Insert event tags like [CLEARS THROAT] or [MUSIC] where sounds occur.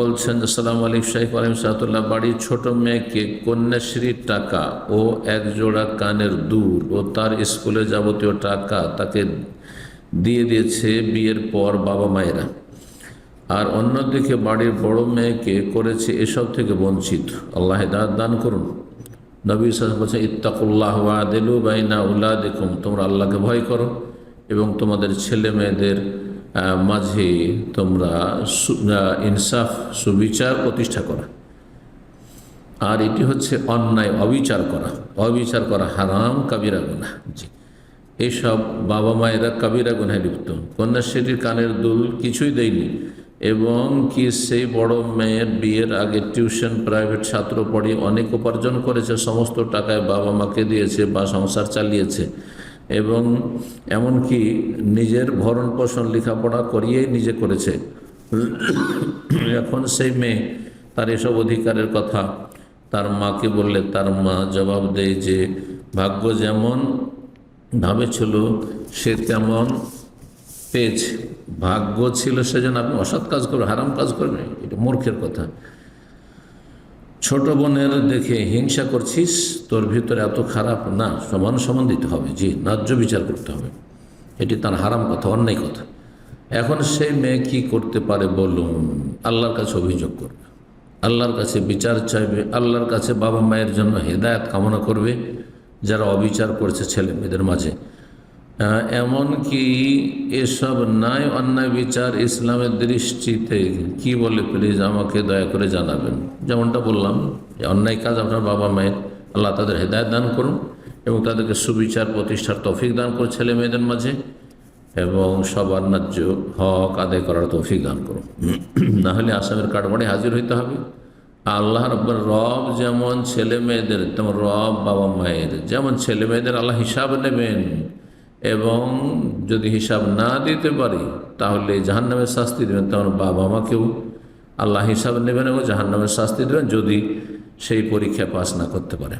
বলছেন সালাম আলী শাহিফ আলিম সাহাতুল্লাহ বাড়ির ছোট মেয়েকে কন্যাশ্রীর টাকা ও এক জোড়া কানের দূর ও তার স্কুলে যাবতীয় টাকা তাকে দিয়ে দিয়েছে বিয়ের পর বাবা মায়েরা। আর অন্যদিকে বাড়ির বড় মেয়েকে করেছে এসব থেকে বঞ্চিত। আল্লাহ হেদায়ত দান করুন। নবী সাল বলছে ইত্তাকুল্লাহ আদেলু বাইনা উল্লাহ দেখুন তোমরা আল্লাহকে ভয় করো এবং তোমাদের ছেলে মেয়েদের মাঝে তোমরা ইনসাফ, সুবিচার প্রতিষ্ঠা করা। আর এটি হচ্ছে অন্যায়, অবিচার করা। অবিচার করা হারাম, কাবিরা গুনা জি। এইসব বাবা মায়েরা কাবিরা গুনায় লিপ্ত। কন্যাশ্রীর কানের দুল কিছুই দেয়নি। এবং কি সেই বড় মেয়ের বিয়ের আগে টিউশন, প্রাইভেট ছাত্র পড়ে অনেক উপার্জন করেছে, সমস্ত টাকায় বাবা মাকে দিয়েছে বা সংসার চালিয়েছে। এবং এমনকি নিজের ভরণ পোষণ লেখাপড়া করিয়েই নিজে করেছে। এখন সেই মেয়ে তার এসব অধিকারের কথা তার মাকে বললে, তার মা জবাব দেয় যে, ভাগ্য যেমন ভাবেছিল, সে তেমন পেয়েছে। ভাগ্য ছিল সেজন্য আপনি অসৎ কাজ করবেন, হারাম কাজ করবেন, এটা মূর্খের কথা। ছোট বোনের দেখে হিংসা করছিস, তোর ভিতরে এত খারাপ, না, সমান সমান দিতে হবে। জি, ন্যায্য বিচার করতে হবে। এটি তার হারাম কথা, অন্যায় কথা। এখন সেই মেয়ে কি করতে পারে বলুন? আল্লাহর কাছে অভিযোগ করবে। আল্লাহর কাছে বিচার চাইবে। আল্লাহর কাছে বাবা মায়ের জন্য হেদায়ত কামনা করবে, যারা অবিচার করেছে ছেলে মেয়েদের মাঝে। এমনকি এসব নাই অন্যায় বিচার ইসলামের দৃষ্টিতে কি বলে প্লিজ আমাকে দয়া করে জানাবেন। যেমনটা বললাম যে অন্যায় কাজ আপনার বাবা মায়ের, আল্লাহ তাদের হেদায়ত দান করুন এবং তাদেরকে সুবিচার, প্রতিষ্ঠার তৌফিক দান করুন ছেলে মেয়েদের মাঝে এবং সবার ন্যায্য হক আদায় করার তৌফিক দান করুন। [CLEARS THROAT] না হলে আসামের কাঠবাড়ি হাজির হইতে হবে। আল্লাহ রব্বর রব যেমন ছেলে মেয়েদের, তেমন রব বাবা মায়ের, যেমন ছেলে মেয়েদের আল্লাহ হিসাব নেবেন। এবং যদি হিসাব না দিতে পারি, তাহলে জাহান্নামের শাস্তি দেবেন। তেমন বাবা মাকেও আল্লাহ হিসাব নেবেন এবং জাহান্নামের শাস্তি দেবেন যদি সেই পরীক্ষা পাস না করতে পারে